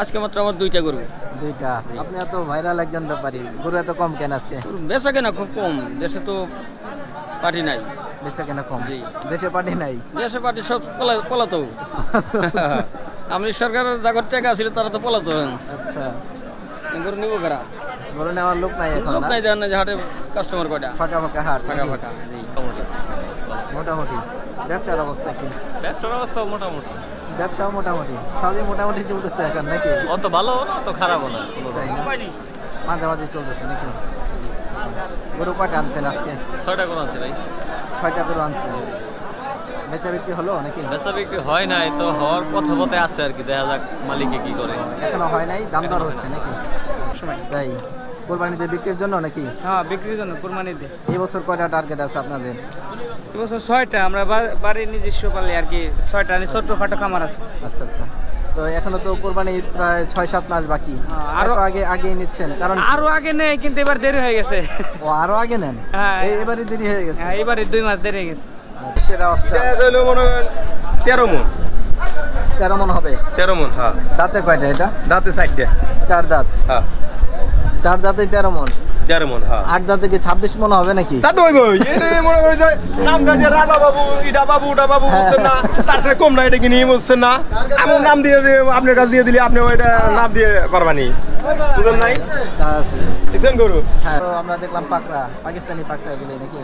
আজকে মাত্র আমার দুইটা গরু। দুইটা। আপনি এত ভাইরাল একজন ব্যাপারী। গরু এত কম কেন আজকে? বেচা কেনা খুব কম। দেশে তো পার্টি নাই। বেচা কেনা কম? জি। দেশে পার্টি নাই? দেশে পার্টি সব পলাতো আমি সরকারের জাগর টাকা ছিল তারা তো পলাতো আচ্ছা। গরু নিব কারা? গরু নেওয়ার লোক নাই এখন লোক নাই দেন না যে হাটে কাস্টমার কয়টা? ফাঁকা ফাঁকা হাট ফাঁকা? ফাঁকা জি। মোটামুটি। ব্যবসার অবস্থা কি? ব্যবসার অবস্থা মোটামুটি। ব্যবসাও মোটামুটি সবই মোটামুটি চলতেছে এখন নাকি? অত ভালো না অত খারাপও না। তাই না? মাঝামাঝি চলতেছে নাকি? গরু কটা আনছেন আজকে? ছয়টা কোন আছে ভাই। ছয়টা গরু আনছেন। বেচা বিক্রি হলো নাকি? বেচা বিক্রি হয় নাই তো হওয়ার পথে পথে আছে আর কি দেখা যাক মালিকে কি করে। এখনও হয় নাই দাম দর হচ্ছে নাকি? তাই। কোরবানিতে বিক্রির জন্য নাকি? হ্যাঁ বিক্রির জন্য কোরবানিতে। এই বছর কয়টা টার্গেট আছে আপনাদের? এবছর ছয়টা আমরা বাড়ির নিজস্ব পালে আর কি ছয়টা আর ছোটখাটো খামার আছে। আচ্ছা আচ্ছা। তো এখনও তো কোরবানি প্রায় ছয় সাত মাস বাকি। হ্যাঁ, আরও আগে আগে নিচ্ছেন কারণ আরও আগে নেই কিন্তু এবার দেরি হয়ে গেছে। ও আরও আগে নেন? হ্যাঁ। এবারে দেরি হয়ে গেছে? হ্যাঁ, এবারে দুই মাস দেরি হয়ে গেছে। সেরা অস্ট্রা। মনে করেন তেরো মন। তেরো মন হবে? তেরো মন হ্যাঁ। দাঁতে কয়টা এটা? দাঁতে সাইডে চার দাঁত। হ্যাঁ। চার দাঁতে তেরো মন। তেরো মন হ্যাঁ। আট দাঁতে কি ছাব্বিশ মন হবে নাকি? তা তো হইব এটা মনে করে যে নাম গাছে রাজা বাবু ইটা বাবু উটা বাবু বুঝছেন না? তার সাথে কম না এটা কিনি বুঝছেন না? এমন নাম দিয়ে আপনার কাছে দিয়ে দিলে আপনি ওইটা নাম দিয়ে পারবানি। বুঝলেন নাই? দেখছেন গরু? হ্যাঁ আমরা দেখলাম পাকড়া পাকিস্তানি পাকড়া এগুলি নাকি?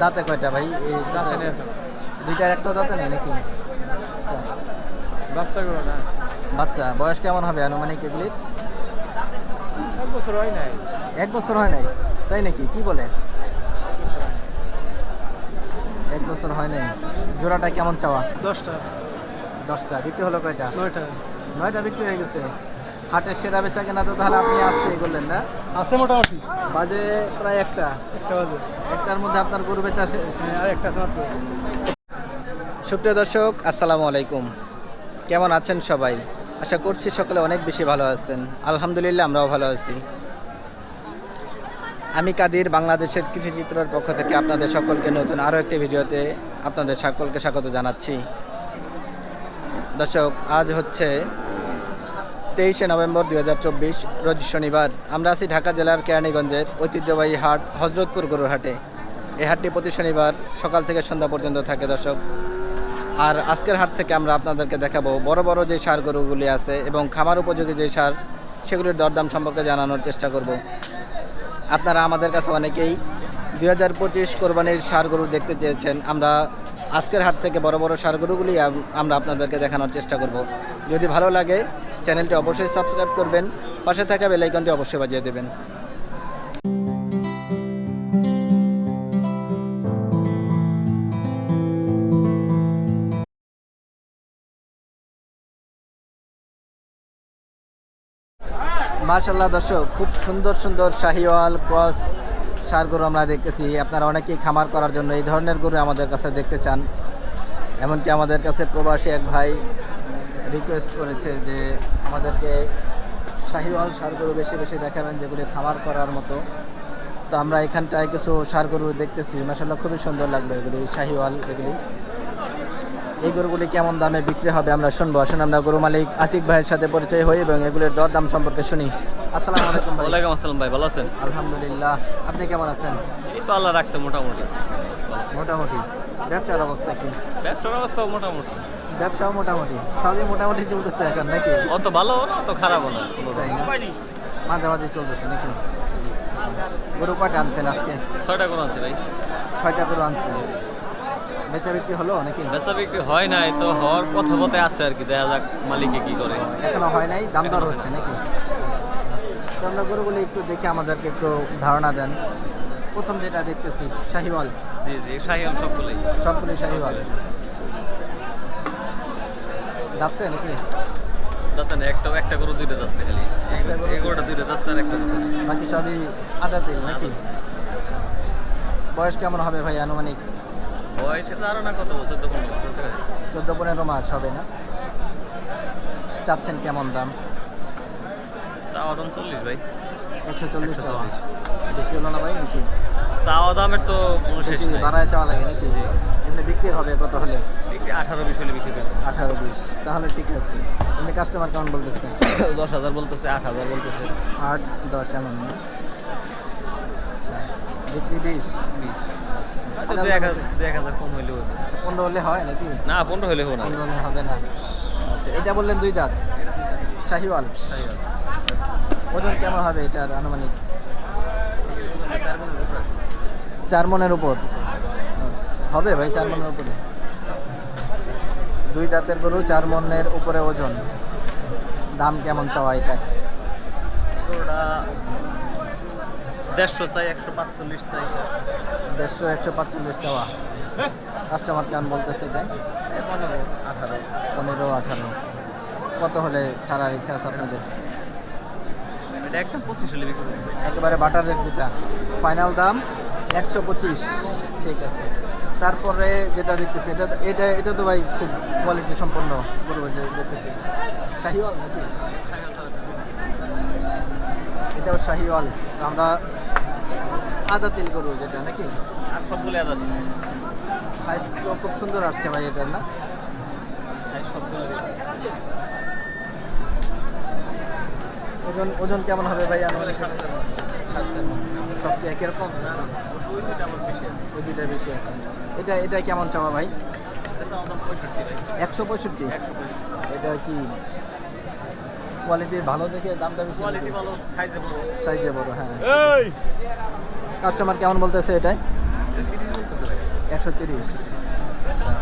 দাঁতে কয়টা ভাই? এই দুইটার একটা দাঁতে নেই নাকি? আচ্ছা বাচ্চা করো না। বাচ্চা বয়স কেমন হবে আনুমানিক এগুলির? এক বছর হয় নাই। এক বছর হয় নাই? তাই নাকি? কি বলে? এক বছর হয় নাই। জোড়াটা কেমন চাওয়া? দশটা। দশটা। বিক্রি হলো কয়টা? নয়টা। নয়টা বিক্রি হয়ে গেছে। হাটের সেরা বেচা কেনা তো তাহলে আপনি আজকে করলেন না? আছে মোটামুটি। বাজে প্রায় একটা। একটা বাজে। একটার মধ্যে আপনার গরু বেচা শেষ আর একটা আছে মাত্র। সুপ্রিয় দর্শক আসসালামু আলাইকুম। কেমন আছেন সবাই? আশা করছি সকলে অনেক বেশি ভালো আছেন। আলহামদুলিল্লাহ আমরাও ভালো আছি। আমি কাদির বাংলাদেশের কৃষিচিত্রের পক্ষ থেকে আপনাদের সকলকে নতুন আরও একটি ভিডিওতে আপনাদের সকলকে স্বাগত জানাচ্ছি। দর্শক, আজ হচ্ছে তেইশে নভেম্বর দুই হাজার চব্বিশ, রোজ শনিবার। আমরা আছি ঢাকা জেলার কেরানীগঞ্জের ঐতিহ্যবাহী হাট, হজরতপুর গরুর হাটে। এই হাটটি প্রতি শনিবার সকাল থেকে সন্ধ্যা পর্যন্ত থাকে দর্শক। আর আজকের হাট থেকে আমরা আপনাদেরকে দেখাবো বড় বড় যে সার গরুগুলি আছে এবং খামার উপযোগী যে সার, সেগুলির দরদাম সম্পর্কে জানানোর চেষ্টা করব। আপনারা আমাদের কাছে অনেকেই দুই হাজার পঁচিশ কোরবানির সার গরু দেখতে চেয়েছেন। আমরা আজকের হাট থেকে বড় বড় সার গরুগুলি আমরা আপনাদেরকে দেখানোর চেষ্টা করব। যদি ভালো লাগে, চ্যানেলটি অবশ্যই সাবস্ক্রাইব করবেন, পাশে থাকা বেলাইকনটি অবশ্যই বাজিয়ে দেবেন। মার্শাল্লাহ দর্শক, খুব সুন্দর সুন্দর শাহিওয়াল, ক্রস সার গরু আমরা দেখতেছি। আপনারা অনেকেই খামার করার জন্য এই ধরনের গরু আমাদের কাছে দেখতে চান। এমনকি আমাদের কাছে প্রবাসী এক ভাই রিকোয়েস্ট করেছে যে আমাদেরকে শাহিওয়াল সার গরু বেশি বেশি দেখাবেন, যেগুলি খামার করার মতো। তো আমরা এখানটায় কিছু সার গরু দেখতেছি। মাসাল্লাহ খুবই সুন্দর লাগল এগুলি, শাহিওয়াল এগুলি। এই গরুগুলি কেমন দামে বিক্রি হবে আমরা শুনব। আসুন আমরা গরু মালিক আতিক ভাইয়ের সাথে পরিচয় হই এবং এগুলির দর দাম সম্পর্কে শুনি। আসসালামু আলাইকুম ভাই। ওয়ালাইকুম আসসালাম ভাই ভালো আছেন? আলহামদুলিল্লাহ। আপনি কেমন আছেন? এই তো আল্লাহ রাখছে মোটামুটি। মোটামুটি। ব্যবসার অবস্থা কি? ব্যবসার অবস্থা মোটামুটি। ব্যবসাও মোটামুটি। সবই মোটামুটি চলতেছে এখন নাকি? অত ভালো না অত খারাপও না। মাঝামাঝি চলতেছে নাকি? গরু কটা আনছেন আজকে? ছয়টা কোন আছে ভাই। ছয়টা গরু আনছেন। বেচা বিক্রি হলো নাকি বেচা বিক্রি হয় নাই তো হওয়ার পথে পথে আছে আর কি দেখা যাক মালিকে কি করে। এখনও হয় নাই দাম দর হচ্ছে নাকি? আমরা গরুগুলি একটু দেখে আমাদেরকে একটু ধারণা দেন। প্রথম যেটা দেখতেছি শাহিওয়াল। জি জি শাহিয়াল সবগুলোই। সবগুলি শাহিওয়াল। যাচ্ছে নাকি? যাতে না একটা একটা করে দুইটা যাচ্ছে খালি। একটা গরু এগারোটা দুইটা যাচ্ছে আর একটা বাকি সবই আদা তেল নাকি? বয়স কেমন হবে ভাই আনুমানিক? বয়সের ধারণা কত বছর? তো পনেরো বছর চোদ্দ পনেরো মাস হবে না। চাচ্ছেন কেমন দাম? চাওয়া দাম চল্লিশ ভাই। একশো চল্লিশ চল্লিশ। বেশি হলো না ভাই নাকি? চাওয়া দামের তো কোনো শেষ বেশি বাড়ায় চাওয়া লাগে নাকি। এমনি বিক্রি হবে কত হলে? আঠারো বিশ হলে বিক্রি করব আঠারো বিশ। তাহলে ঠিক আছে। এমনি কাস্টমার কেমন বলতেছে? দশ হাজার বলতেছে আট হাজার বলতেছে। আট দশ এমন না। বিক্রি বিশ বিশ। আচ্ছা দু এক হাজার দু এক হাজার কম হইলেও আচ্ছা, পনেরো হলে হয় নাকি? না পনেরো হইলে হবে না। পনেরো হলে হবে না। আচ্ছা এটা বললেন দুই দাঁত? শাহিওয়াল। ওজন কেমন হবে এটার আনুমানিক? চার মনের উপর। আচ্ছা, হবে ভাই চার মনের উপরে। দুই দাঁতের গরু চার মনের উপরে ওজন। দাম কেমন চাওয়া এটা? দেড়শো চাই একশো পাঁচচল্লিশ চাই। দেড়শো একশো পাঁচচল্লিশ চাওয়া। কাস্টমার কেমন বলতেছে এটাই? পনেরো আঠারো। পনেরো আঠারো। কত হলে ছাড়ার ইচ্ছা আছে আপনাদের? এটা একদম পঁচিশ হলে একেবারে বাটার রেট যেটা। ফাইনাল দাম একশো পঁচিশ। ঠিক আছে। তারপরে যেটা দেখতেছি এটা এটা এটা তো ভাই খুব কোয়ালিটি সম্পন্ন এটা দেখতেছি। শাহিওয়াল নাকি? এটাও শাহিওয়াল। আমরা আদা তেল করব যেটা নাকি? আর সবগুলো আদা দিন সাইজ তো খুব সুন্দর আসছে ভাই এটার না? এই সবগুলো ওজন ওজন কেমন হবে ভাই আনুমানিক সাত সাত চার সব কি একই রকম? ওই দুইটা আমার বেশি আছে। ওই দুইটা বেশি আছে। এটা এটা কেমন চাওয়া ভাই? এটা আমার একশো পঁয়ষট্টি? এটা কি? কোয়ালিটির ভালো দেখে দামটা বেশি কোয়ালিটি ভালো সাইজে বড়। সাইজে বড় হ্যাঁ। কাস্টমার কেমন বলতেছে এটা এটা তিরিশ বলতেছে ভাই একশো তিরিশ।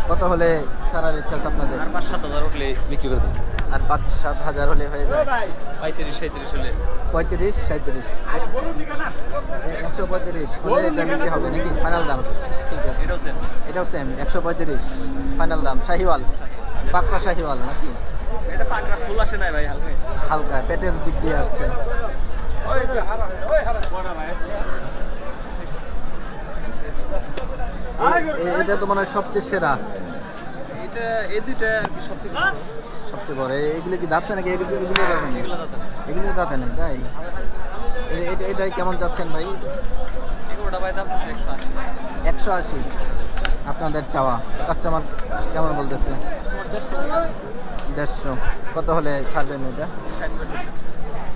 কত হলে ছাড়ার ইচ্ছা আছে আপনাদের? আর পাঁচ সাত হাজার উঠলে বিক্রি করে দেবো আর পাঁচ সাত হাজার হলে হয়ে যায়। পঁয়ত্রিশ সাঁত্রিশ হলে। পঁয়ত্রিশ সাঁত্রিশ একশো পঁয়ত্রিশ হলে এটা বিক্রি হবে নাকি? ফাইনাল দাম। ঠিক আছে। এটাও সেম এটাও সেম একশো পঁয়ত্রিশ ফাইনাল দাম। শাহিওয়াল। পাকড়া শাহিওয়াল নাকি? এটা পাকড়া ফুল আসে নাই ভাই হালকা। হালকা পেটের দিক দিয়ে আসছে এ- এ- এটা তো মনে হয় সবচেয়ে সেরা? এটা এই দুইটা বড়। সবচেয়ে বড়। এগুলো কি দাঁতছে নাকি? এগুলো এগুলো দাঁতে নেই এগুলো দাঁতে নেই তাই? এটা এটা কেমন যাচ্ছেন ভাই? একশো আশি। আপনাদের চাওয়া। কাস্টমার কেমন বলতেছে? দেড়শো। কত হলে ছাড়বেন এটা?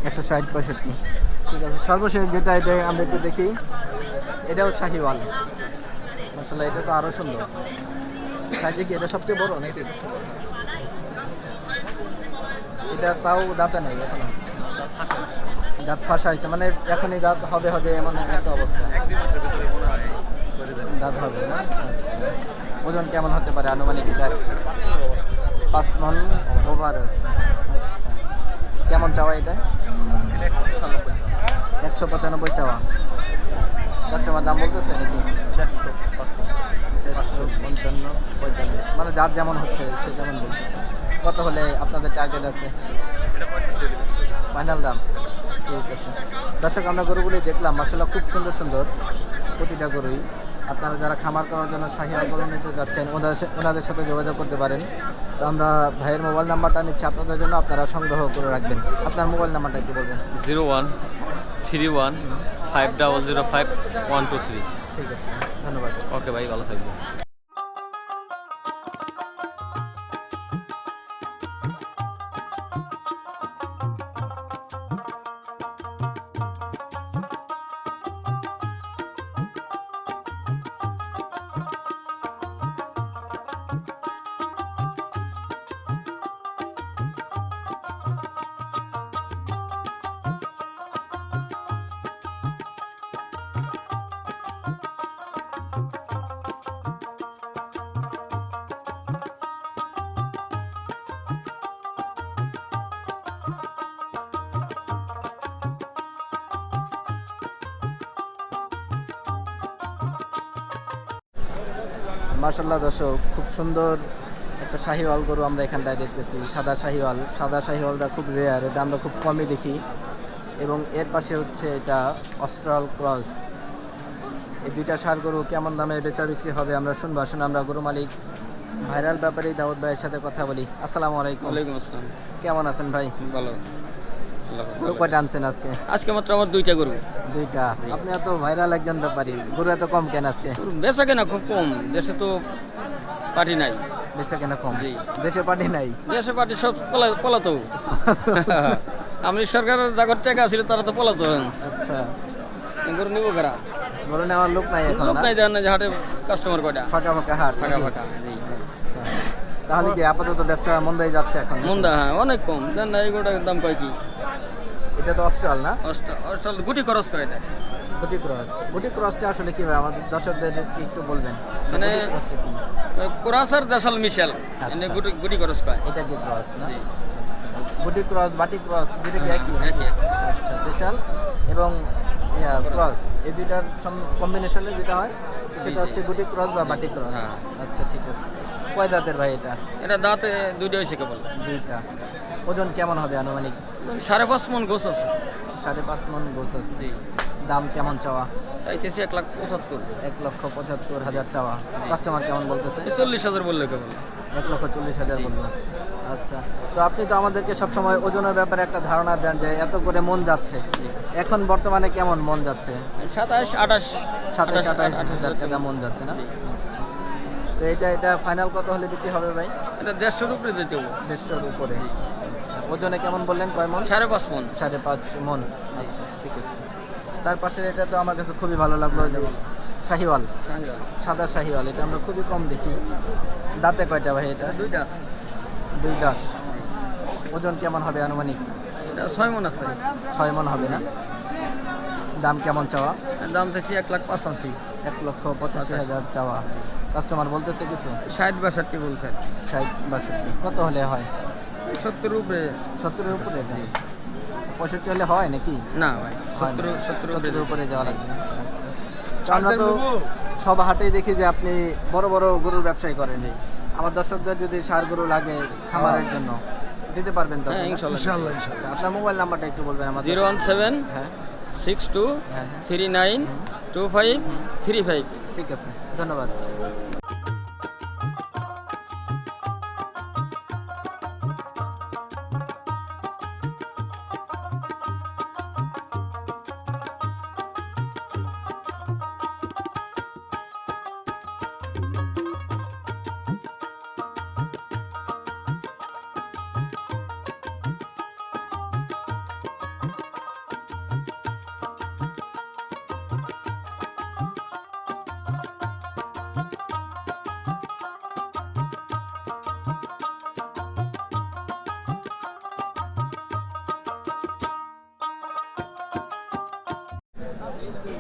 একশো ষাট পঁয়ষট্টি। ঠিক আছে। সর্বশেষ যেটা এটা আমরা একটু দেখি এটাও শাহিওয়াল। আসলে এটা তো আরও সুন্দর। সাইজে কি এটা সবচেয়ে বড় নাকি? এটা তাও দাঁতে নেই এখনও। দাঁত ফাঁসা হয়েছে মানে এখনই দাঁত হবে হবে এমন একটা অবস্থা। দাঁত হবে না? আচ্ছা। ওজন কেমন হতে পারে আনুমানিক এটা? পাঁচ মন ওভার আচ্ছা। কেমন চাওয়া এটা? একশো পঁচানব্বই চাওয়া। কাস্টমার দাম বলতেছে নাকি দেড়শো একশো পঞ্চান্ন পঁয়তাল্লিশ। মানে যার যেমন হচ্ছে সে তেমন বলতেছে। কত হলে আপনাদের টার্গেট আছে। ফাইনাল দাম? ঠিক আছে। দর্শক আমরা গরুগুলি দেখলাম আসলে খুব সুন্দর সুন্দর প্রতিটা গরুই। আপনারা যারা খামার করার জন্য শাহিওয়াল গরু নিতে যাচ্ছেন ওনাদের ওনাদের সাথে যোগাযোগ করতে পারেন। তো আমরা ভাইয়ের মোবাইল নাম্বারটা নিচ্ছি আপনাদের জন্য আপনারা সংগ্রহ করে রাখবেন। আপনার মোবাইল নাম্বারটা একটু বলবেন। Zero one three one five double zero five one two three ঠিক আছে ধন্যবাদ। ওকে ভাই ভালো থাকবে মার্শাল্লাহ দর্শক খুব সুন্দর একটা শাহিওয়াল গরু আমরা এখানটায় দেখতেছি সাদা শাহিওয়াল। সাদা শাহিওয়ালটা খুব রেয়ার এটা আমরা খুব কমই দেখি। এবং এর পাশে হচ্ছে এটা অস্ট্রাল ক্রস। এই দুইটা সার গরু কেমন দামে বেচা বিক্রি হবে আমরা শুনব। আসুন আমরা গরু মালিক ভাইরাল ব্যাপারে দাউদ ভাইয়ের সাথে কথা বলি। আসসালামু আলাইকুম। ওয়ালাইকুম আসসালাম। কেমন আছেন ভাই? ভালো। গরু কয়টা আনছেন আজকে? আজকে মাত্র আমার দুইটা গরু। দুইটা? আপনি এত ভাইরাল একজন ব্যাপারী গরু এত কম কেন আজকে? বেচা কেনা খুব কম দেশে তো পার্টি নাই। বেচা কেনা কম? জি। দেশে পার্টি নাই? দেশে পার্টি সব পলাতো আমি সরকারের জাগর টাকা ছিল তারা তো পলাতো আচ্ছা। গরু নিব কারা? গরু নেওয়ার লোক নাই এখন লোক নাই দেন না যে হাটে কাস্টমার কয়টা। ফাঁকা ফাঁকা হাট ফাঁকা ফাঁকা জি। আচ্ছা। তাহলে কি আপাতত ব্যবসা মন্দাই যাচ্ছে এখন? মন্দা হ্যাঁ অনেক কম। দেন না এই গরুটার দাম কয় কি? এটা তো অস্ট্রাল না? অষ্ট গুটি ক্রস করে এটা গুটি ক্রস। গুটি ক্রসটা আসলে কি ভাই আমাদের দর্শকদের একটু বলবেন। মানে- কোরাস আর দেশাল মিশেল মানে গুটি গুটি খরচ কয়। এটা কি ক্রস না? আচ্ছা। গুটি ক্রস বাটি ক্রস দুটো কি একই? একই। আচ্ছা দেশাল এবং ক্রস। এই দুইটার কম্বিনেশনে যেটা হয় সেটা হচ্ছে গুটি ক্রস বা বাটি ক্রস। হ্যাঁ। আচ্ছা ঠিক আছে। কয় দাঁতের ভাই এটা? এটা দাঁতে দুইটা হয়েছে কেবল। দুইটা। ওজন কেমন হবে আনুমানিক? সাড়ে পাঁচ মন গোছ আছে। সাড়ে পাঁচ মন গোছ আছে। জি। দাম কেমন চাওয়া? চাইতেছি এক লাখ পঁচাত্তর। এক লক্ষ পঁচাত্তর হাজার চাওয়া। কাস্টমার কেমন বলতেছে? চল্লিশ হাজার বললে কেবল এক লক্ষ চল্লিশ হাজার বলল। আচ্ছা তো আপনি তো আমাদেরকে সবসময় ওজনের ব্যাপারে একটা ধারণা দেন যে এত করে মন যাচ্ছে। এখন বর্তমানে কেমন মন যাচ্ছে? সাতাশ আঠাশ। সাতাশ আঠাশ হাজার টাকা মন যাচ্ছে না? তো এটা এটা ফাইনাল কত হলে বিক্রি হবে ভাই? এটা দেড়শোর উপরে দিতে হবে। দেড়শোর উপরে। আচ্ছা, ওজনে কেমন বললেন? কয় মন? সাড়ে পাঁচ মন। সাড়ে পাঁচ মন। আচ্ছা ঠিক আছে। তার পাশে এটা তো আমার কাছে খুবই ভালো লাগল যেমন শাহিওয়াল। সাদা শাহিওয়াল। এটা আমরা খুবই কম দেখি। দাঁতে কয়টা ভাই এটা? এটা দুইটা। দুই দাঁত। ওজন কেমন হবে আনুমানিক? ছয় মন আছে। ছয় মন হবে না? দাম কেমন চাওয়া? দাম চাইছি এক লাখ পঁচাশি। এক লক্ষ পঁচাশি। হাজার চাওয়া। কাস্টমার বলতেছে কিছু? ষাট বাষট্টি বলছে। ষাট বাষট্টি। কত হলে হয়? সত্তর উপরে। সত্তরের উপরে? দাম? পঁয়ষট্টি হলে হয় নাকি? না ভাই না। সত্তর সত্তর উপরে সত্তরের উপরে যাওয়া লাগবে আচ্ছা। আমরা তো সব হাটেই দেখি যে আপনি বড় বড় গরুর ব্যবসায়ী করেন আমার দর্শকদের যদি সার গরু লাগে খামারের জন্য দিতে পারবেন তো হ্যাঁ আপনি? আচ্ছা, আপনার মোবাইল নাম্বারটা একটু বলবেন আমার জিরো ওয়ান সেভেন হ্যাঁ। সিক্স টু হ্যাঁ হ্যাঁ। Three nine two five three five. ঠিক আছে ধন্যবাদ।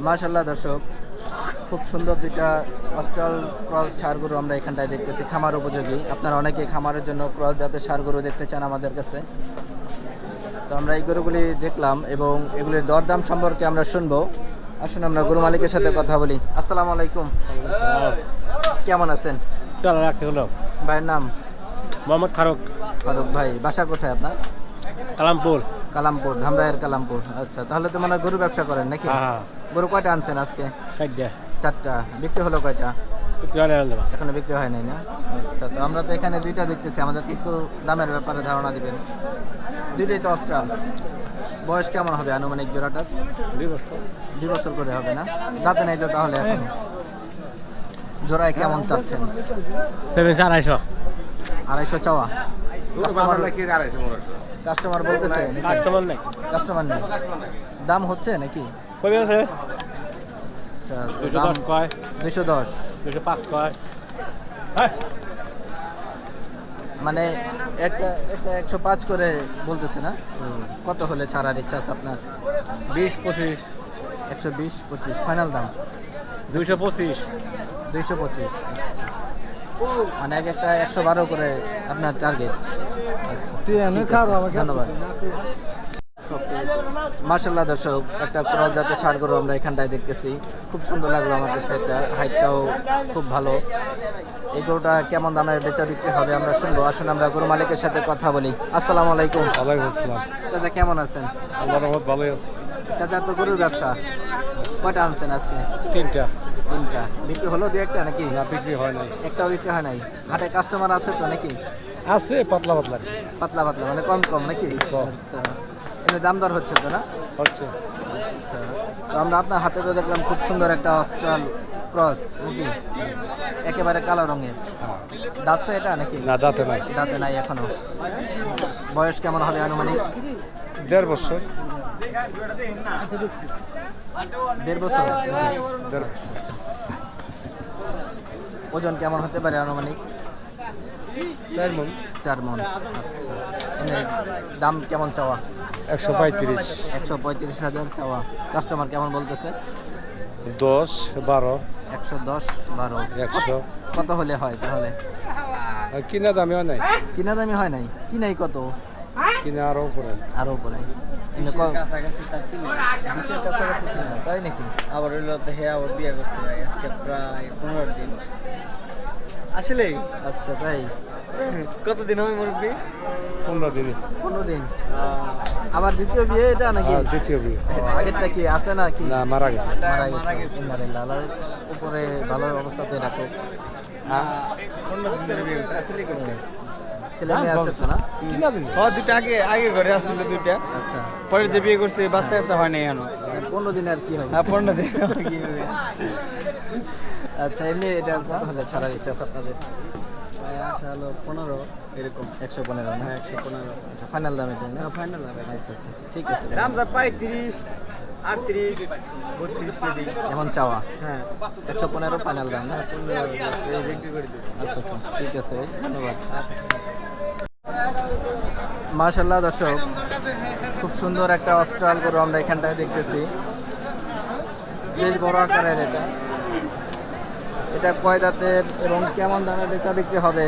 মাশাল্লাহ দর্শক খুব সুন্দর দুইটা অস্ট্রাল ক্রস সার গরু আমরা এখানটায় দেখতেছি খামার উপযোগী। আপনারা অনেকে খামারের জন্য ক্রস জাতের সার গরু দেখতে চান আমাদের কাছে। তো আমরা এই গরুগুলি দেখলাম এবং এগুলির দরদাম সম্পর্কে আমরা শুনব। আসুন আমরা গরু মালিকের সাথে কথা বলি। আসসালামু আলাইকুম। কেমন আছেন? ভাইয়ের নাম? মোহাম্মদ ফারুক। ফারুক ভাই বাসা কোথায় আপনার? কালামপুর। কালামপুর ধামরায়ের কালামপুর। আচ্ছা তাহলে তো মানে গরু ব্যবসা করেন নাকি? হ্যাঁ হ্যাঁ। গরু কয়টা আনছেন আজকে? সাইডে চারটা। বিক্রি হলো কয়টা? এখনও বিক্রি হয় নাই না? আচ্ছা তো আমরা তো এখানে দুইটা দেখতেছি। আমাদেরকে একটু দামের ব্যাপারে ধারণা দিবেন। দুইটাই তো অস্ট্রাল। বয়স কেমন হবে আনুমানিক জোড়াটা? দুই বছর। দুই বছর করে হবে না? দাঁতে নাই তো তাহলে এখন? জোড়ায় কেমন চাচ্ছেন? আড়াইশো। আড়াইশো চাওয়া। কাস্টমার বলতেছে কাস্টমার নাই কাস্টমার নেই। দাম হচ্ছে নাকি? কবে আছে? দুশো কয়? দুশো দশ। দুশো পাঁচ কয়? মানে একটা একটা একশো পাঁচ করে বলতেছে না? কত হলে ছাড়ার ইচ্ছা আছে আপনার? বিশ পঁচিশ। একশো বিশ পঁচিশ। ফাইনাল দাম? দুইশো পঁচিশ। দুইশো পঁচিশ। মানে এক একটা একশো বারো করে আপনার টার্গেট ধন্যবাদ। মার্শাল্লাহ দর্শক একটা ক্রস জাতের সার গরু আমরা এখানটায় দেখতেছি। খুব সুন্দর লাগল আমার কাছে এটা। হাইটটাও খুব ভালো। এই গরুটা কেমন দামে বেচা বিক্রি হবে আমরা শুনব। আসুন আমরা গরু মালিকের সাথে কথা বলি। আসসালামু আলাইকুম। ওয়ালাইকুম আসসালাম। চাচা কেমন আছেন? আল্লাহ রহমত ভালোই আছে। চাচা তো গরুর ব্যবসা? কয়টা আনছেন আজকে? তিনটা। তিনটা। বিক্রি হলো দু একটা নাকি? না বিক্রি হয় নাই। একটাও বিক্রি হয় নাই? হাটে কাস্টমার আছে তো নাকি? আছে পাতলা পাতলা। পাতলা পাতলা মানে কম কম নাকি? আচ্ছা। এনে দাম দর হচ্ছে তো না? হচ্ছে। আচ্ছা। তো আমরা আপনার হাতে তো দেখলাম খুব সুন্দর একটা অস্ট্রাল ক্রস নাকি? একেবারে কালো রঙের। দাঁতছে এটা নাকি? না দাঁতে নাই। দাঁতে নাই এখনও। বয়স কেমন হবে আনুমানিক? দেড় বছর। দেড় বছর। ওজন কেমন হতে পারে আনুমানিক? চার মন। চার মন। আচ্ছা। এনে দাম কেমন চাওয়া? একশো পঁয়ত্রিশ। একশো পঁয়ত্রিশ হাজার চাওয়া। কাস্টমার কেমন বলতেছে? দশ বারো। একশো দশ বারো। একশো। কত হলে হয় তাহলে? কিনা দামেও নাই। কিনা দামি হয় নাই। কিনাই কত? কিনা আরও উপরে। আরও উপরে। তাই নাকি? আবার হইল তো হে আবার বিয়ে করছে ভাই আজকে প্রায় পনেরো দিন। আসলে আচ্ছা তাই? কতদিন হবে মুরব্বী? পনেরো দিনে। পনেরো দিন। আবার দ্বিতীয় বিয়ে এটা নাকি? দ্বিতীয় বিয়ে। আগেরটা কি আছে না কি? না মারা গেছে। মারা গেছে। আল্লাহ উপরে ভালো অবস্থাতে রাখো পনেরো দিন বিয়ে আসলে ছেলে মেয়ে আছে তো না? কিনা দিন ও দুটা আগে আগের ঘরে আসছিল দুইটা। আচ্ছা। পরে যে বিয়ে করছে বাচ্চা কাচ্চা হয় না এখনও। পনেরো দিন আর কি হবে? হ্যাঁ পনেরো দিন কি হবে? আচ্ছা এমনি এটা কত হলে ছাড়ার ইচ্ছা আছে আপনাদের? ভাই হলো পনেরো এরকম। একশো পনেরো না? হ্যাঁ একশো পনেরো। আচ্ছা ফাইনাল দাম এটা না? ফাইনাল আচ্ছা আচ্ছা ঠিক আছে। দাম যা পঁয়ত্রিশ আটত্রিশ বত্রিশ কেজি। এমন চাওয়া? হ্যাঁ। একশো পনেরো ফাইনাল দাম না? আচ্ছা আচ্ছা ঠিক আছে ধন্যবাদ। মাশাল্লাহ দর্শক খুব সুন্দর একটা অস্ট্রাল গরু আমরা এখানটায় দেখতেছি। বেশ বড় আকারের এটা। এটা কয় দাঁতের এবং কেমন দামে বেচা বিক্রি হবে?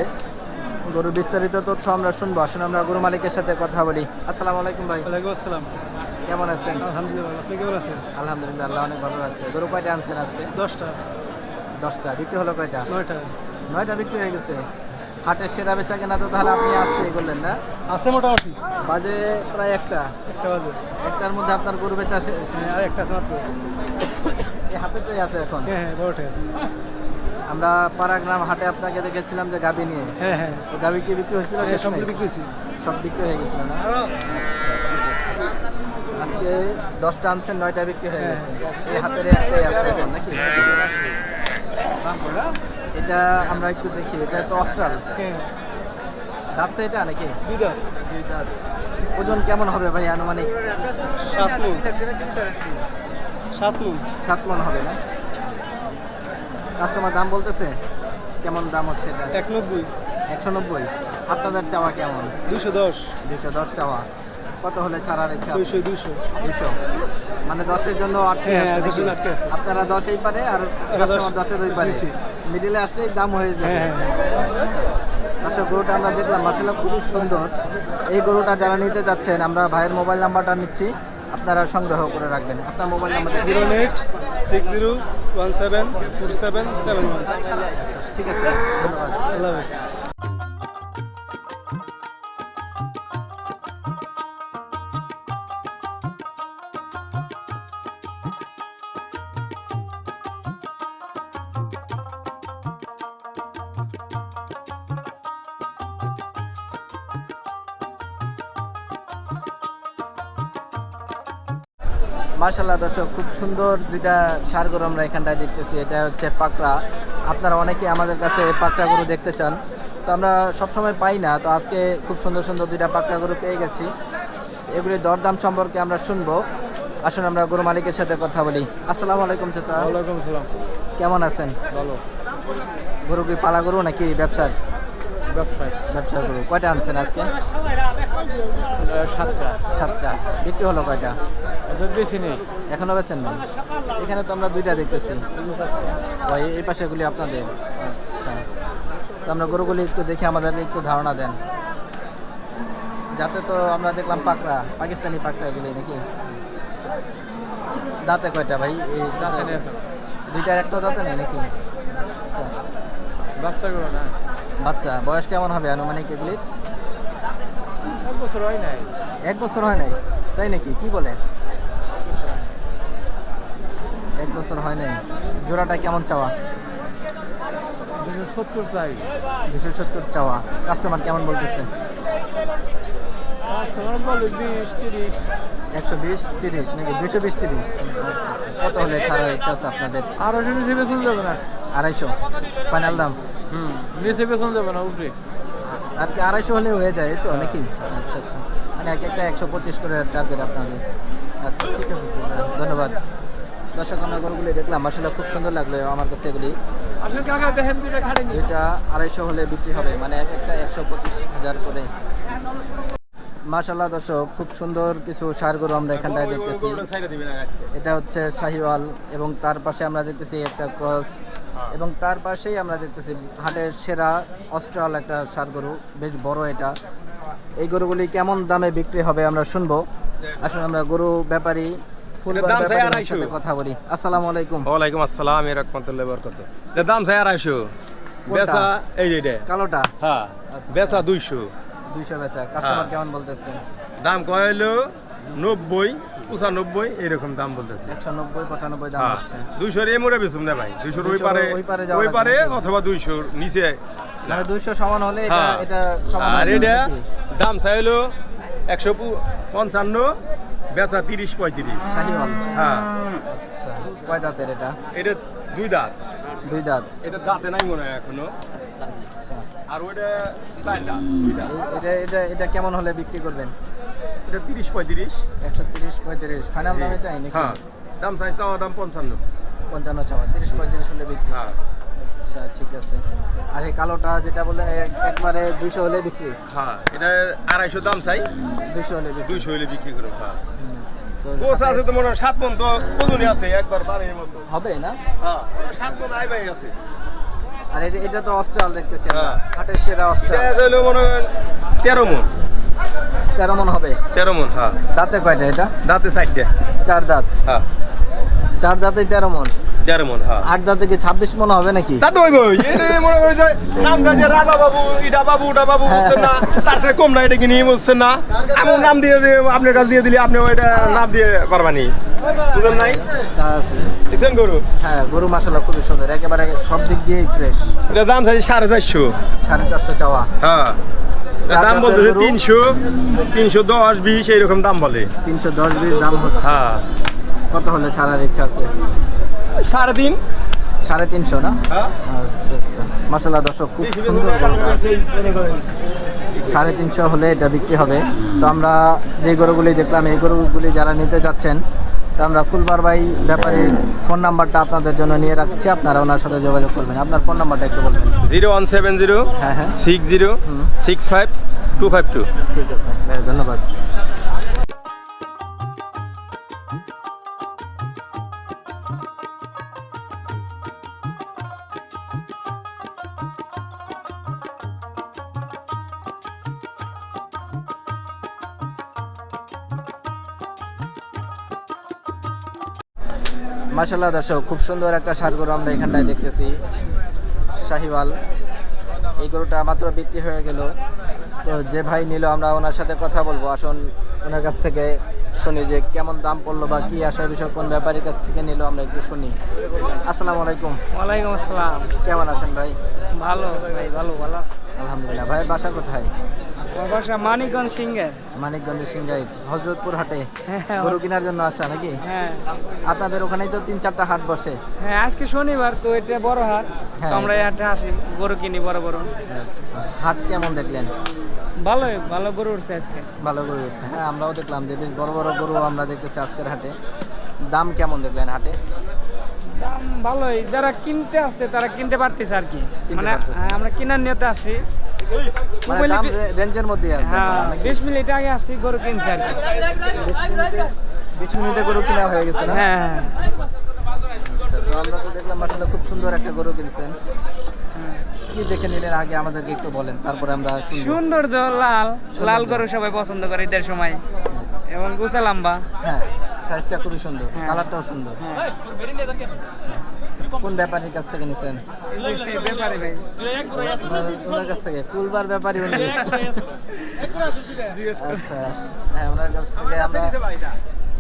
গরুর বিস্তারিত তথ্য আমরা শুনব। আসুন আমরা গরু মালিকের সাথে কথা বলি। আসসালামু আলাইকুম ভাই। ওয়ালাইকুম আসসালাম। কেমন আছেন? আলহামদুলিল্লাহ আপনি কেমন আছেন? আলহামদুলিল্লাহ আল্লাহ অনেক ভালো লাগছে গরু কয়টা আনছেন আজকে? দশটা। দশটা। বিক্রি হলো কয়টা? নয়টা। নয়টা বিক্রি হয়ে গেছে। হাটের সেরা বেচা কেনা তো তাহলে আপনি আজকে করলেন না? আছে মোটামুটি। বাজে প্রায় একটা। একটা বাজে। একটার মধ্যে আপনার গরু বেচা হ্যাঁ আর একটা আছে মাত্র। এই হাতেটাই আছে এখন? হ্যাঁ হ্যাঁ বড়টাই আছে। আমরা পাড়াগ্রাম হাটে আপনাকে দেখেছিলাম যে গাবি নিয়ে। হ্যাঁ হ্যাঁ। তো গাবি কি বিক্রি হয়েছিল? সে সব বিক্রি হয়েছে। সব বিক্রি হয়ে গেছিল না। আজকে দশটা আনছেন নয়টা বিক্রি হয়ে গেছে। এই হাতের একটাই আছে এখন নাকি? এটা আমরা একটু দেখি এটা তো অস্ট্রাল। হ্যাঁ। যাচ্ছে এটা নাকি? দুইটা দুই দাঁত। ওজন কেমন হবে ভাই আনুমানিক? সাত মন। সাত মন। সাত মন হবে না? কাস্টমার দাম বলতেছে কেমন দাম হচ্ছে এটা? এক নব্বই একশো নব্বই। আপনাদের চাওয়া কেমন? দুশো দশ। দুশো দশ চাওয়া। কত হলে ছাড়ার ইচ্ছা? ছয়শো দুশো দুশো মানে দশের জন্য আটকে হ্যাঁ। আপনারা দশেই পারে আর দশ- কাস্টমার দশের ওই পারে। মিডিলে আসলেই দাম হয়ে যাবে। হ্যাঁ হ্যাঁ আচ্ছা গরুটা আমরা দেখলাম মাসাল্লাহ খুবই সুন্দর। এই গরুটা যারা নিতে যাচ্ছেন আমরা ভাইয়ের মোবাইল নাম্বারটা নিচ্ছি আপনারা সংগ্রহ করে রাখবেন। আপনার mobile number zero eight six zero one seven four seven seven one. ঠিক আছে ধন্যবাদ। আল্লাহ হাফেজ। মার্শাল্লাহ দর্শক খুব সুন্দর দুইটা সার গরু আমরা এখানটায় দেখতেছি। এটা হচ্ছে পাকড়া। আপনারা অনেকে আমাদের কাছে পাকড়া গরু দেখতে চান। তো আমরা সবসময় পাই না। তো আজকে খুব সুন্দর সুন্দর দুইটা পাকড়া গরু পেয়ে গেছি। এগুলির দরদাম সম্পর্কে আমরা শুনব। আসুন আমরা গরু মালিকের সাথে কথা বলি। আসসালামু আলাইকুম চাচা। ওয়ালাইকুম সালাম। কেমন আছেন? ভালো। গরু কি পালা গরু নাকি ব্যবসার? ব্যবসায়। ব্যবসা গরু। কয়টা আনছেন আজকে? সাতটা। সাতটা। বিক্রি হলো কয়টা? ওদের বেশি নেই। এখনও বেচেন না এখানে তো আমরা দুইটা দেখতেছি। এই পাশেগুলি আপনাদের। আচ্ছা। তো আমরা গরুগুলি একটু দেখে আমাদেরকে একটু ধারণা দেন। যাতে তো আমরা দেখলাম পাকড়া পাকিস্তানি পাকড়া এগুলি নাকি? দাঁতে কয়টা ভাই? এই। দুইটার একটা। দাঁতে নেই নাকি? আচ্ছা। বাচ্চা না? বাচ্চা বয়স কেমন হবে আনুমানিক এগুলির? বছর হয় নাই। এক বছর হয় নাই। তাই নাকি? কি বলেন এক বছর হয় নাই। জোড়াটা কেমন চাওয়া? দুশো সত্তর চাই। দুশো সত্তর চাওয়া। কাস্টমার কেমন বলতেছে? একশো বিশ তিরিশ নাকি? দুশো বিশ তিরিশ। আচ্ছা আচ্ছা। কত হলে ছাড়ার ইচ্ছা আছে আপনাদের? আড়াইশো নিচে যাবে না। আড়াইশো। ফাইনাল দাম? হুম নিচে বেতন যাবে না উপরে। আর কি আড়াইশো হলে হয়ে যায় তো নাকি? আচ্ছা আচ্ছা। মানে এক একটা একশো পঁচিশ করে টার্গেট আপনাদের। আচ্ছা ঠিক আছে ধন্যবাদ। দর্শক আমরা গরুগুলি দেখলাম। আসলে খুব সুন্দর লাগল আমার কাছে এগুলি। দুইটা আড়াইশো হলে বিক্রি হবে। মানে এক একটা একশো পঁচিশ হাজার করে। মাশাল্লাহ দর্শক খুব সুন্দর কিছু সার গরু আমরা এখানটায় দেখতেছি। এটা হচ্ছে শাহিওয়াল এবং তার পাশে আমরা দেখতেছি একটা ক্রস। এবং তার পাশেই আমরা দেখতেছি হাটের সেরা অস্ট্রাল একটা সার গরু বেশ বড় এটা। এই গরুগুলি কেমন দামে বিক্রি হবে আমরা শুনব। আসলে আমরা গরু ব্যাপারী কথা বলি। আসসালামু আলাইকুম। ওয়ালাইকুম আসসালাম এর রহমতুল্লাহ বরকত। দাম চাই আড়াইশো। বেচা এই যে কালোটা? হ্যাঁ বেচা দুইশো। দুইশো বেচা। কাস্টমার হ্যাঁ। কেমন বলতেছে? দাম কয় হলো নব্বই পঁচানব্বই এরকম দাম বলতেছে। একশো নব্বই পঁচানব্বই দাম হ্যাঁ। হচ্ছে। দুইশোর এই মোড়ে বেচুম না ভাই। দুইশোর ওই পারে ওই পারে? অথবা দুইশোর নিচে। মানে দুইশো সমান হলে এটা হ্যাঁ। সমান আর এটা দাম চাই হলো একশো পঞ্চান্ন বেচা তিরিশ পঁয়ত্রিশ। হ্যাঁ। আচ্ছা। কয় দাঁতের এটা? এটা দুই দাঁত। দুই দাঁত। এটা দাঁতে নাই মনে হয় এখনও। আচ্ছা। আর ওইটা চার দাঁত দুই দাঁত। এটা এটা এটা কেমন হলে বিক্রি করবেন? এটা তিরিশ পঁয়ত্রিশ। একশো তিরিশ পঁয়ত্রিশ ফাইনাল দাম এটাই নাকি? হ্যাঁ দাম চাই চাওয়া দাম পঞ্চান্ন। পঞ্চান্ন চাওয়া তিরিশ পঁয়ত্রিশ হলে বিক্রি। হ্যাঁ। আচ্ছা ঠিক আছে। আর এই কালোটা যেটা বললেন একবারে দুইশো হলে বিক্রি? হ্যাঁ এটা আড়াইশো দাম চাই। দুইশো হলে দুইশো হলে বিক্রি করো হ্যাঁ। গোছ আছে তো মনে হয় সাত মন তো ওজনই আছে একবার বাড়ির মতো। হবে না? হ্যাঁ সাত মন আই ভাই আছে আর এটা এটা তো অস্ট্রাল দেখতেছি আমরা। হ্যাঁ। হাটের সেরা এটা অস্ট্রাল। আছে হলো মনে হয় তেরো মন। তেরো মন হবে। তেরো মন হ্যাঁ। দাঁতে কয়টা এটা? দাঁতে চারটে। চার দাঁত? হ্যাঁ। চার দাঁতে তেরো মন? তেরো মন হ্যাঁ। আট দাঁতে কি ছাব্বিশ মন হবে নাকি? তা তো এটা মনে করে যে নাম দেয় যে রাজা বাবু ইটা বাবু ওটা বাবু বুঝছেন না? তার সাথে কম না এটা কিনি বুঝছেন না? এমন নাম দিয়ে দিয়ে আপনার কাছে দিয়ে দিলে আপনি ওইটা নাম দিয়ে পারবানি। বুঝলেন নাই? দেখছেন গরু? হ্যাঁ গরু মাসাল্লাহ খুবই সুন্দর। একেবারে সব দিক দিয়েই ফ্রেশ এটা দাম চাইছে সাড়ে চারশো। সাড়ে চারশো চাওয়া। হ্যাঁ। দাম বলতেছে? তিনশো তিনশো দশ বিশ এইরকম দাম বলে। তিনশো দশ বিশ দাম হচ্ছে। হ্যাঁ। কত হলে ছাড়ার ইচ্ছা আছে? সাড়ে তিন। সাড়ে তিনশো না? হ্যাঁ। আচ্ছা আচ্ছা। মাসাল্লাহ দর্শক খুব সুন্দর সাড়ে তিনশো হলে এটা বিক্রি হবে। তো আমরা যে গরুগুলি দেখলাম এই গরুগুলি যারা নিতে যাচ্ছেন তো আমরা ফুলবার বাই ব্যাপারীর ফোন নাম্বারটা আপনাদের জন্য নিয়ে রাখছি। আপনারা ওনার সাথে যোগাযোগ করবেন। আপনার ফোন নাম্বারটা একটু বলবেন। Zero one seven zero. Six zero, six five, two five two ঠিক আছে ধন্যবাদ মাসাল্লাহ দর্শক, খুব সুন্দর একটা সার গরু আমরা এখানটায় দেখতেছি শাহিওয়াল। এই গরুটা মাত্র বিক্রি হয়ে গেল। তো যে ভাই নিল আমরা ওনার সাথে কথা বলব। আসুন ওনার কাছ থেকে শুনি যে কেমন দাম পড়ল বা কি আসার বিষয় কোন ব্যাপারীর কাছ থেকে নিল আমরা একটু শুনি। আসসালামু আলাইকুম। ওয়ালাইকুম আসসালাম। কেমন আছেন ভাই? ভালো ভাই ভালো ভালো আছে। আলহামদুলিল্লাহ। ভাই বাসা কোথায়? বাসা মানিকগঞ্জ সিঙ্গের। মানিকগঞ্জের সিংগাই হজরতপুর হাটে। হ্যাঁ, গরু কেনার জন্য আসা নাকি? হ্যাঁ। আপনাদের ওখানেই তো তিন চারটা হাট বসে। হ্যাঁ আজকে শনিবার তো এটা বড় হাট। হ্যাঁ, আমরা এই হাটে আসি গরু কিনি বড় বড় আচ্ছা হাট কেমন দেখলেন? ভালোই ভালো গরু উঠছে আজকে। ভালো গরু উঠছে। হ্যাঁ আমরাও দেখলাম যে বেশ বড় বড় গরু আমরা দেখতেছি আজকের হাটে। দাম কেমন দেখলেন হাটে? দাম ভালোই। যারা কিনতে আসছে তারা কিনতে পারতেছে আর কি। মানে হ্যাঁ, আমরা কিনার নিয়তে আসছি মানে রেঞ্জের মধ্যে আছে। হ্যাঁ বিশ মিনিট আগে আসছি গরু কিনছি আর কি। বিশ মিনিটে গরু কিনা হয়ে গেছে হ্যাঁ হ্যাঁ। আচ্ছা, আমরা তো দেখলাম আসলে খুব সুন্দর একটা গরু কিনছেন। কি দেখে নিলেন? আগে আমাদেরকে একটু বলেন তারপরে আমরা শুনব। সৌন্দর্য লাল। লাল গরু সবাই পছন্দ করে ঈদের সময়। এবং গুছা লম্বা। হ্যাঁ। সাইজটা খুবই সুন্দর হ্যাঁ। কালারটাও সুন্দর। হ্যাঁ। আচ্ছা কোন ব্যাপারীর কাছ থেকে নিছেন? এই ব্যাপারে ভাই। ওনার- ওনার কাছ থেকে ফুলবার ব্যাপারী উনি। আচ্ছা হ্যাঁ ওনার কাছ থেকে আমরা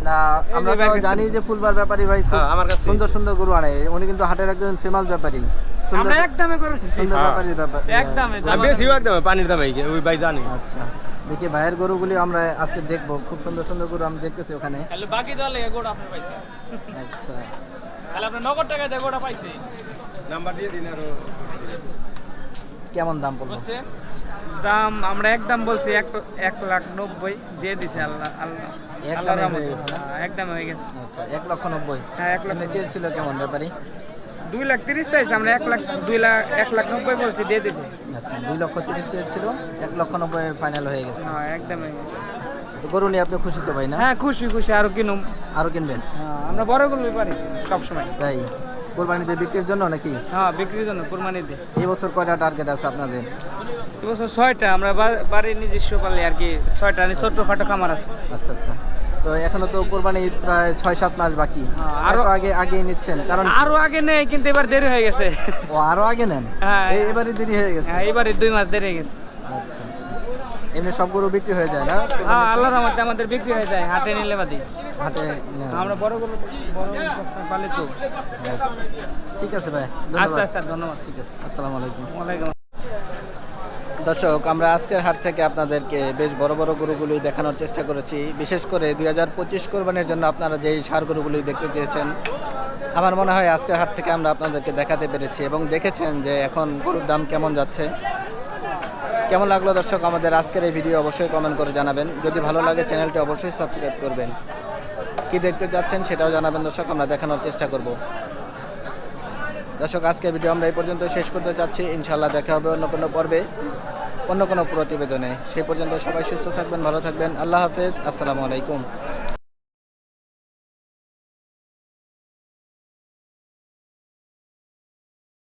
না আমরা জানি যে ফুলবার ব্যাপারী ভাই খুব হ্যাঁ, আমার কাছে সুন্দর সুন্দর গরু আনে। উনি কিন্তু হাটের একজন ফেমাস ব্যাপারী। আমরা একদমে করে হ্যাঁ। একদমে বেশিও একদম পানির দামে ওই ভাই জানি। আচ্ছা। দেখি ভাইয়ের গরুগুলি আমরা আজকে দেখব। খুব সুন্দর সুন্দর গরু আমি দেখতেছি ওখানে। বাকি দলে গোটা আপনি পাইছে আচ্ছা। তাহলে আপনি নগদ টাকা দিয়ে পাইছে নাম্বার দিয়ে দিন আর। কেমন দাম পড়ল বলছে দাম আমরা একদম বলছি এক এক লাখ নব্বই দিয়ে দিছে আল্লাহ আল্লাহ এক আল্লাহর দামে হয়ে গেছে হ্যাঁ, একদম হয়ে গেছে। আচ্ছা এক লক্ষ নব্বই। হ্যাঁ এক লাখ এমনি চেয়েছিল কেমন ব্যাপারী? দুই লাখ তিরিশ চাইছে আমরা এক লাখ দুই লাখ এক লাখ নব্বই বলছি দিয়ে দিছি আচ্ছা দুই লক্ষ তিরিশ চেয়েছিল এক লক্ষ নব্বই ফাইনাল হয়ে গেছে। হ্যাঁ একদম হয়ে গেছে। তো গরু নিয়ে আপনি খুশি তো ভাই না? হ্যাঁ খুশি খুশি আরও কিনুম। আরও কিনবেন? হ্যাঁ আমরা বড়গুলোই পারি সবসময়। তাই? কোরবানিতে বিক্রির জন্য নাকি? হ্যাঁ বিক্রির জন্য কোরবানি দিই এই বছর কয়টা টার্গেট আছে আপনাদের? এবছর ছয়টা আমরা বাড়ির নিজস্ব পালে আর কি ছয়টা মানে ছোট্টখাটো খামার আছে। আচ্ছা আচ্ছা। তো এখনও তো কোরবানি ঈদ প্রায় ছয় সাত মাস বাকি। হ্যাঁ, আরও আরো- আগে নিচ্ছেন কারণ আরও আগে নেই কিন্তু এবার দেরি হয়ে গেছে। ও আরও আগে নেন? হ্যাঁ। এই- দেরি হয়ে গেছে? হ্যাঁ এবারে দুই মাস দেরি হয়ে গেছে। আচ্ছা আচ্ছা। এমনি সব গরু বিক্রি হয়ে যায় না? হ্যাঁ আল্লাহর রহমতে আমাদের বিক্রি হয়ে যায় হাটে নিলে বাদি। হাটে। আমরা বড়গুলো বড় পালি তো। ঠিক আছে ভাই আচ্ছা আচ্ছা ধন্যবাদ ঠিক আছে। আসসালামু আলাইকুম। ওয়ালাইকুম দর্শক, আমরা আজকের হাট থেকে আপনাদেরকে বেশ বড় বড় গরুগুলি দেখানোর চেষ্টা করেছি। বিশেষ করে দুই হাজার পঁচিশ কোরবানির জন্য আপনারা যেই সার গরুগুলি দেখতে চেয়েছেন, আমার মনে হয় আজকের হাট থেকে আমরা আপনাদেরকে দেখাতে পেরেছি এবং দেখেছেন যে এখন গরুর দাম কেমন যাচ্ছে। কেমন লাগল দর্শক, আমাদের আজকের এই ভিডিও অবশ্যই কমেন্ট করে জানাবেন। যদি ভালো লাগে চ্যানেলটি অবশ্যই সাবস্ক্রাইব করবেন। কি দেখতে চাচ্ছেন সেটাও জানাবেন দর্শক, আমরা দেখানোর চেষ্টা করব। দর্শক, আজকের ভিডিও আমরা এই পর্যন্ত শেষ করতে চাচ্ছি। ইনশাল্লাহ দেখা হবে অন্য কোনো পর্বে, অন্য কোনো প্রতিবেদনে। সেই পর্যন্ত সবাই সুস্থ থাকবেন, ভালো থাকবেন। আল্লাহ হাফেজ। আসসালামু আলাইকুম।